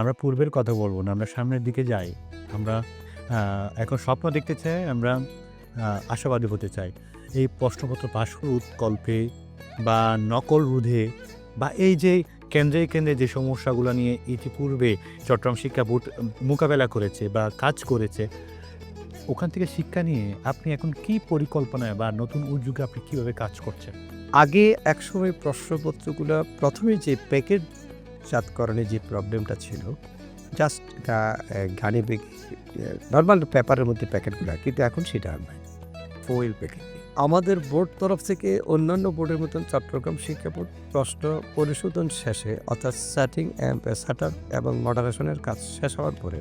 আমরা পূর্বের কথা বলব না। আমরা সামনের দিকে যাই। আমরা এখন স্বপ্ন দেখতে চাই, আমরা আশাবাদী হতে চাই। এই প্রশ্নপত্র পাস উৎকল্পে বা নকল রোধে বা এই যে কেন্দ্রে, কেন্দ্রে যে সমস্যাগুলো নিয়ে ইতিপূর্বে চট্টগ্রাম শিক্ষা বোর্ড মোকাবেলা করেছে বা কাজ করেছে, ওখান থেকে শিক্ষা নিয়ে আপনি এখন কি পরিকল্পনায় বা নতুন উদ্যোগে আপনি কীভাবে কাজ করছেন? আগে একসময় প্রশ্নপত্রগুলো প্রথমে যে প্যাকেট জাতকরণের যে প্রবলেমটা ছিল জাস্ট গানে নর্মাল পেপারের মধ্যে প্যাকেটগুলো, কিন্তু এখন সেটা আর নাই। ফয়েল প্যাকেট আমাদের বোর্ড তরফ থেকে অন্যান্য বোর্ডের মতন চট্টগ্রাম শিক্ষা বোর্ড প্রশ্ন পরিশোধন শেষে, অর্থাৎ সেটিং সেটার এবং মডারেশনের কাজ শেষ হওয়ার পরে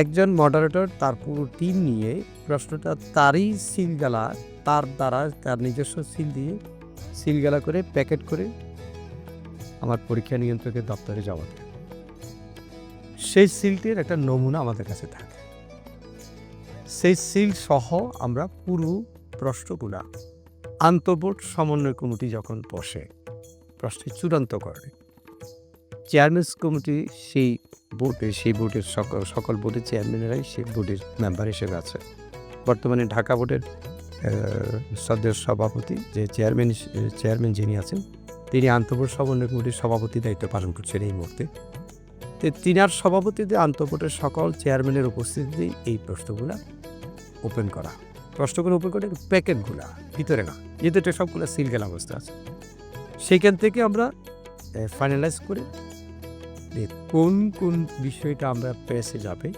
একজন মডারেটর তার পুরো টিম নিয়ে প্রশ্নটা তারই সিলগালা, তার দ্বারা তার নিজস্ব সিল দিয়ে সিলগালা করে প্যাকেট করে আমার পরীক্ষা নিয়ন্ত্রকের দপ্তরে দেয় সেই সিলটির একটা নমুনা আমাদের কাছে থাকে। সেই সিল সহ আমরা পুরো প্রশ্নগুলা আন্তঃবোর্ড সমন্বয় কমিটি যখন বসে, প্রশ্নের চূড়ান্ত করে চেয়ারম্যানস কমিটি সেই বোর্ডে সেই বোর্ডের সকল সকল বোর্ডের চেয়ারম্যানেরাই সেই বোর্ডের মেম্বার হিসেবে আছে। বর্তমানে ঢাকা বোর্ডের সদস্য সভাপতি যে চেয়ারম্যান চেয়ারম্যান যিনি আছেন, তিনি আন্তঃবোর্ড সমন্বয় কমিটির সভাপতি দায়িত্ব পালন করছেন এই মুহূর্তে। তো তিনার সভাপতিতে আন্তঃবোর্ডের সকল চেয়ারম্যানের উপস্থিতিতেই এই প্রশ্নগুলো ওপেন করা। প্রশ্নগুলো ওপেন করে প্যাকেটগুলো, ভিতরে না যেহেতু এটা সবগুলো সিল গেলা অবস্থা আছে। সেইখান থেকে আমরা ফাইনালাইজ করে যে কোন কোন বিষয়টা আমরা প্রেসে যাবে,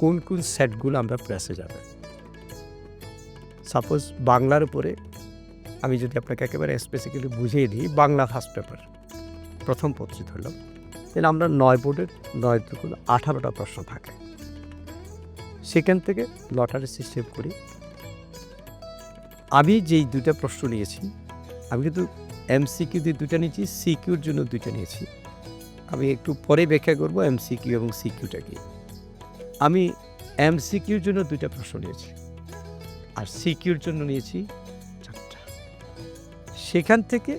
কোন কোন সেটগুলো আমরা প্রেসে যাবে। সাপোজ বাংলার উপরে আমি যদি আপনাকে একেবারে স্পেসিক্যালি বুঝিয়ে দিই, বাংলা ফার্স্ট পেপার প্রথম পত্র ধরলাম তাহলে আমরা নয় বোর্ডের নয় আঠারোটা প্রশ্ন থাকে। সেখান থেকে লটারি সিস্টেম করি। আমি যেই দুটা প্রশ্ন নিয়েছি, আমি কিন্তু এমসিকিউ দিয়ে দুইটা নিয়েছি সিকিউর জন্য দুইটা নিয়েছি। আমি একটু পরে ব্যাখ্যা করব এমসিকিউ এবং সিকিউটা কি আমি এমসিকিউর জন্য দুইটা প্রশ্ন নিয়েছি, আর সিকিউর জন্য নিয়েছি চারটা। সেখান থেকে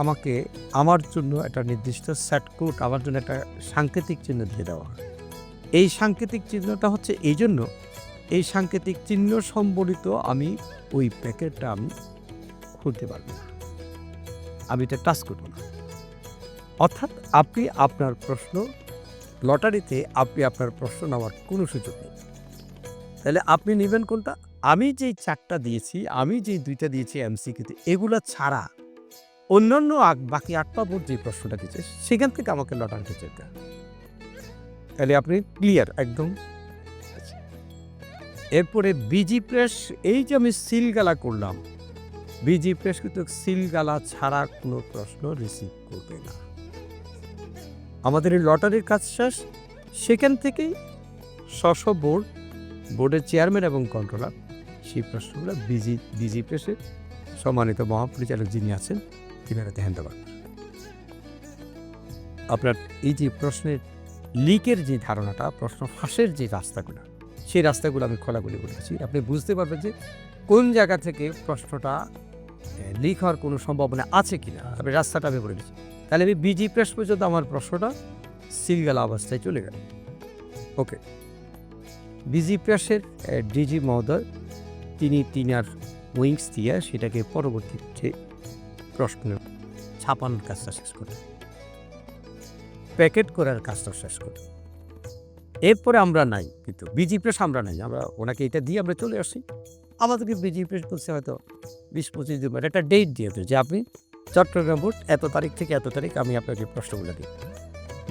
আমাকে আমার জন্য একটা নির্দিষ্ট সেট কোড আমার জন্য একটা সাংকেতিক চিহ্ন দিয়ে দেওয়া এই সাংকেতিক চিহ্নটা হচ্ছে এই জন্য, এই সাংকেতিক চিহ্ন সম্বলিত আমি ওই প্যাকেটটা আমি খুলতে পারব না। আমি এটা টাচ করব না। অর্থাৎ আপনি আপনার প্রশ্ন, লটারিতে আপনি আপনার প্রশ্ন নেওয়ার কোনো সুযোগ নেই। তাহলে আপনি নেবেন কোনটা? আমি যেই চারটা দিয়েছি, আমি যেই দুইটা দিয়েছি এমসিকিউতে, এগুলো ছাড়া অন্যান্য বাকি আটটা বোর্ড যে প্রশ্নটা দিচ্ছে সেখান থেকে আমাকে লটারিতে যেতে। তাহলে আপনি ক্লিয়ার, একদম? এরপরে বিজি প্রেস, এই যে আমি সিলগালা করলাম, বিজি প্রেস কিন্তু সিলগালা ছাড়া কোনো প্রশ্ন রিসিভ করবে না। আমাদের এই লটারির কাজ শেষ। সেখান থেকেই স্ব বোর্ড, বোর্ডের চেয়ারম্যান এবং কন্ট্রোলার সেই প্রশ্নগুলো বিজি বিজি প্রেসে সম্মানিত মহাপরিচালক যিনি আছেন তিনি হাতে হ্যান্ড ওভার আপনার এই যে প্রশ্নের লিকের যে ধারণাটা, প্রশ্ন ফাঁসের যে রাস্তাগুলো, সেই রাস্তাগুলো আমি খোলাগুলি বলেছি আপনি বুঝতে পারবেন যে কোন জায়গা থেকে প্রশ্নটা লিক হওয়ার কোনো সম্ভাবনা আছে কিনা। আমি রাস্তাটা আমি বলে দিচ্ছি। তাহলে আমি বিজি প্রেস পর্যন্ত আমার প্রশ্নটা সিলগালা অবস্থায় চলে গেল। ওকে বিজি প্রেসের ডিজি মহোদয়, তিনি তিনার উইংস দিয়ে সেটাকে পরবর্তীতে প্রশ্ন, ছাপানোর কাজটা শেষ করল প্যাকেট করার কাজটা শেষ করল এরপরে আমরা নাই, কিন্তু বিজি প্রেস আমরা নাই। আমরা ওনাকে এটা দিয়ে আমরা চলে আসি। আমাদেরকে বিজি প্রেস বলছে হয়তো বিশ পঁচিশ দিন একটা ডেট দেয় যে আপনি চট্টগ্রাম বোর্ড, এত তারিখ থেকে এত তারিখ আমি আপনাকে প্রশ্নগুলো দিই।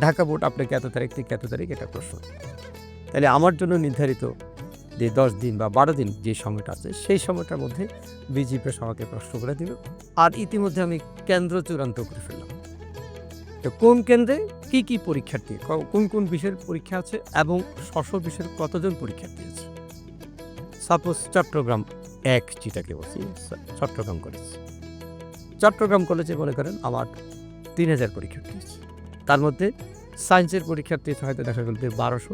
ঢাকা বোর্ড আপনাকে এত তারিখ থেকে এত তারিখ এটা প্রশ্ন। তাহলে আমার জন্য নির্ধারিত যে দশ দিন বা বারো দিন যে সময়টা আছে, সেই সময়টার মধ্যে বিজেপি আমাকে প্রশ্ন করে দিল আর ইতিমধ্যে আমি কেন্দ্র চূড়ান্ত করে ফেললাম। তো কোন কেন্দ্রে কি কি পরীক্ষার্থী কোন কোন বিষয়ের পরীক্ষা আছে এবং স্বশ বিষয়ের কতজন পরীক্ষার্থী আছে? সাপোজ চট্টগ্রাম এক, যেটাকে বলছি, চট্টগ্রাম কলেজ। চট্টগ্রাম কলেজে মনে করেন আমার তিন হাজার পরীক্ষার্থী আছে তার মধ্যে সায়েন্সের পরীক্ষার্থী হয়তো দেখা গেল যে বারোশো,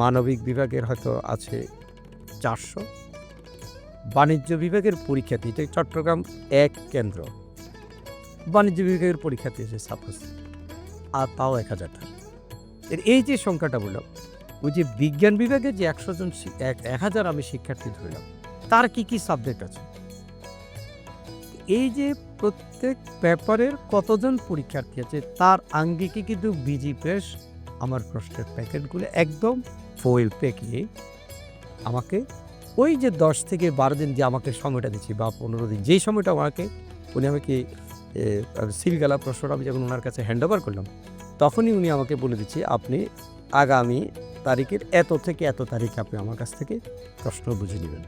মানবিক বিভাগের হয়তো আছে চারশো, বাণিজ্য বিভাগের পরীক্ষার্থী, এটা চট্টগ্রাম এক কেন্দ্র, বাণিজ্য বিভাগের পরীক্ষার্থী দিয়েছে সাপোজ আর তাও এক হাজারটা এর এই যে সংখ্যাটা বললাম, ওই যে বিজ্ঞান বিভাগে যে একশো জন এক হাজার আমি শিক্ষার্থী ধরলাম, তার কি কি সাবজেক্ট আছে? এই যে প্রত্যেক পেপারের কতজন পরীক্ষার্থী আছে, তার আঙ্গিকে কিন্তু বিজি প্রেস আমার প্রশ্নের প্যাকেটগুলো একদম ফয়েল পেকিয়ে আমাকে ওই যে দশ থেকে বারো দিন যে আমাকে সময়টা দিচ্ছি বা পনেরো দিন, যেই সময়টা আমাকে, উনি আমাকে সিলগালা প্রশ্নটা আমি যখন ওনার কাছে হ্যান্ড ওভার করলাম, তখনই উনি আমাকে বলে দিচ্ছে, আপনি আগামী তারিখের এত থেকে এত তারিখে আপনি আমার কাছ থেকে প্রশ্ন বুঝে নেবেন।